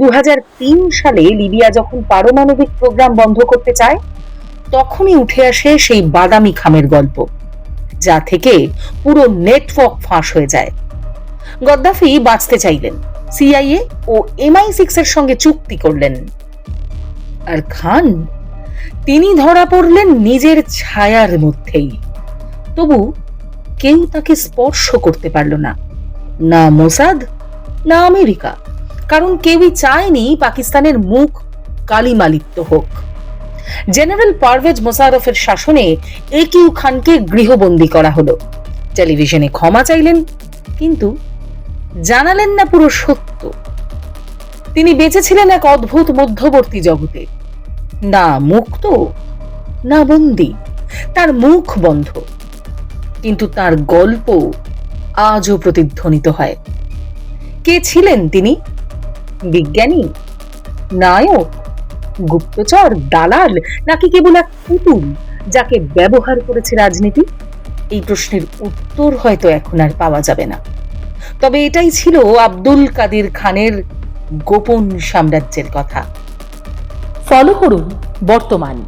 দু হাজার তিন সালে লিবিয়া যখন পারমাণবিক প্রোগ্রাম বন্ধ করতে চায়, তখনই উঠে আসে সেই বাদামি খামের গল্প, যা থেকে পুরো নেটওয়ার্ক ফাঁস হয়ে যায়। গদ্দাফি বাঁচতে চাইলেন, সিআইএ ও এমআই সিক্স এর সঙ্গে চুক্তি করলেন। আর খান, তিনি ধরা পড়লেন নিজের ছায়ার মধ্যেই। তবু কেউ তাকে স্পর্শ করতে পারল না না মোসাদ, না আমেরিকা। কারণ কেউই চায়নি পাকিস্তানের মুখ কালিমালিপ্ত হোক। জেনারেল পারভেজ মোশারফের শাসনে এ কিউ খানকে গৃহবন্দী করা হলো। টেলিভিশনে ক্ষমা চাইলেন, কিন্তু জানালেন না পুরো সত্য। তিনি বেঁচেছিলেন এক অদ্ভুত মধ্যবর্তী জগতে। না মুক্ত, না বন্দি, তার মুখ বন্ধ। কিন্তু তার গল্প আজও প্রতিধ্বনিত হয়। কে ছিলেন তিনি? বিজ্ঞানী? নায়ক? গুপ্তচর, দালাল, নাকি কেবল এক পুতুল যাকে ব্যবহার করেছে রাজনীতি? এই প্রশ্নের উত্তর হয়তো এখন আর পাওয়া যাবে না। তবে এটাই ছিল আব্দুল কাদির খানের গোপন সাম্রাজ্যের কথা। ফলো করুন বর্তমান।